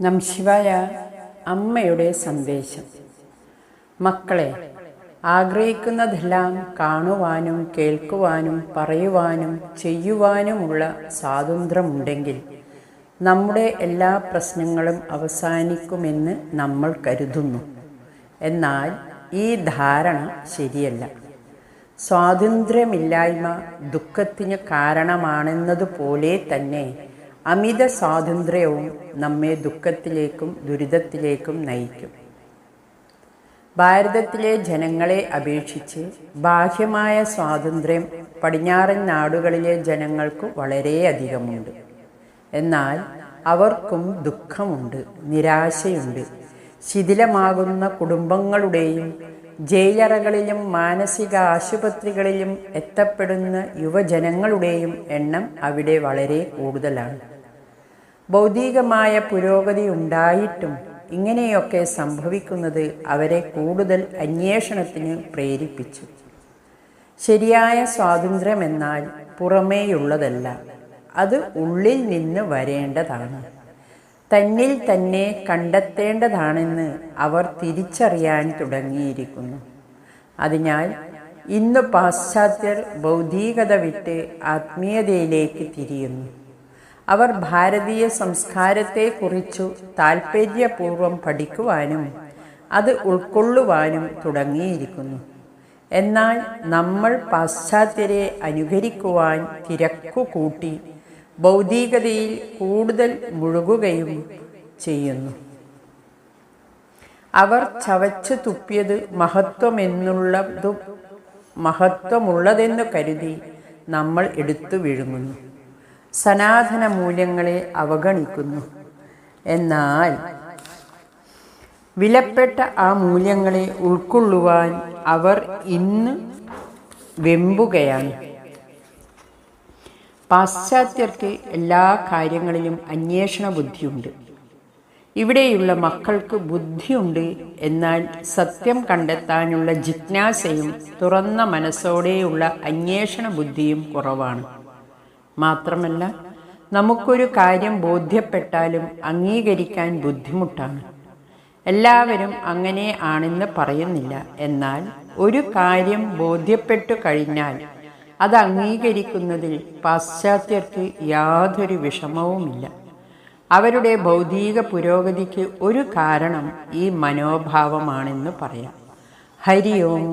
നംശിവായ അമ്മയുടെ സന്ദേശം. മക്കളെ ആഗ്രഹിക്കുന്നതെല്ലാം കാണുവാനും കേൾക്കുവാനും പറയുവാനും ചെയ്യുവാനുമുള്ള സ്വാതന്ത്ര്യമുണ്ടെങ്കിൽ നമ്മുടെ എല്ലാ പ്രശ്നങ്ങളും അവസാനിക്കുമെന്ന് നമ്മൾ കരുതുന്നു. എന്നാൽ ഈ ധാരണ ശരിയല്ല. സ്വാതന്ത്ര്യമില്ലായ്മ ദുഃഖത്തിന് കാരണമാണെന്നതുപോലെ തന്നെ അമിത സ്വാതന്ത്ര്യവും നമ്മെ ദുഃഖത്തിലേക്കും ദുരിതത്തിലേക്കും നയിക്കും. ഭാരതത്തിലെ ജനങ്ങളെ അപേക്ഷിച്ച് ബാഹ്യമായ സ്വാതന്ത്ര്യം പടിഞ്ഞാറൻ നാടുകളിലെ ജനങ്ങൾക്ക് വളരെയധികമുണ്ട്. എന്നാൽ അവർക്കും ദുഃഖമുണ്ട് നിരാശയുണ്ട്. ശിഥിലമാകുന്ന കുടുംബങ്ങളുടെയും ജയിലറകളിലും മാനസിക ആശുപത്രികളിലും എത്തപ്പെടുന്ന യുവജനങ്ങളുടെയും എണ്ണം അവിടെ വളരെ കൂടുതലാണ്. ഭൗതികമായ പുരോഗതി ഉണ്ടായിട്ടും ഇങ്ങനെയൊക്കെ സംഭവിക്കുന്നത് അവരെ കൂടുതൽ അന്വേഷണത്തിന് പ്രേരിപ്പിച്ചു. ശരിയായ സ്വാതന്ത്ര്യമെന്നാൽ പുറമേയുള്ളതല്ല അത് ഉള്ളിൽ നിന്ന് വരേണ്ടതാണ്. തന്നിൽ തന്നെ കണ്ടെത്തേണ്ടതാണെന്ന് അവർ തിരിച്ചറിയാൻ തുടങ്ങിയിരിക്കുന്നു. അതിനാൽ ഇന്ന് പാശ്ചാത്യർ ഭൗതികത വിട്ട് ആത്മീയതയിലേക്ക് തിരിയുന്നു. അവർ ഭാരതീയ സംസ്കാരത്തെക്കുറിച്ചു താൽപ്പര്യപൂർവം പഠിക്കുവാനും അത് ഉൾക്കൊള്ളുവാനും തുടങ്ങിയിരിക്കുന്നു. എന്നാൽ നമ്മൾ പാശ്ചാത്യരെ അനുകരിക്കുവാൻ തിരക്കു കൂട്ടി ഭൗതികതയിൽ കൂടുതൽ മുഴുകുകയും ചെയ്യുന്നു. അവർ ചവച്ചു തുപ്പിയത് മഹത്വമെന്നുള്ളതും മഹത്വമുള്ളതെന്നു കരുതി നമ്മൾ എടുത്തു വിഴുങ്ങുന്നു. സനാതന മൂല്യങ്ങളെ അവഗണിക്കുന്നു. എന്നാൽ വിലപ്പെട്ട ആ മൂല്യങ്ങളെ ഉൾക്കൊള്ളുവാൻ അവർ ഇന്ന് വെമ്പുകയാണ്. പാശ്ചാത്യർക്ക് എല്ലാ കാര്യങ്ങളിലും അന്വേഷണ ബുദ്ധിയുണ്ട്. ഇവിടെയുള്ള മക്കൾക്ക് ബുദ്ധിയുണ്ട് എന്നാൽ സത്യം കണ്ടെത്താനുള്ള ജിജ്ഞാസയും തുറന്ന മനസ്സോടെയുള്ള അന്വേഷണ ബുദ്ധിയും കുറവാണ്. മാത്രമല്ല നമുക്കൊരു കാര്യം ബോധ്യപ്പെട്ടാലും അംഗീകരിക്കാൻ ബുദ്ധിമുട്ടാണ്. എല്ലാവരും അങ്ങനെ ആണെന്ന് പറയുന്നില്ല. എന്നാൽ ഒരു കാര്യം ബോധ്യപ്പെട്ടു കഴിഞ്ഞാൽ അത് അംഗീകരിക്കുന്നതിൽ പാശ്ചാത്യർക്ക് യാതൊരു വിഷമവുമില്ല. അവരുടെ ഭൗതിക പുരോഗതിക്ക് ഒരു കാരണം ഈ മനോഭാവമാണെന്ന് പറയാം. ഹരി ഓം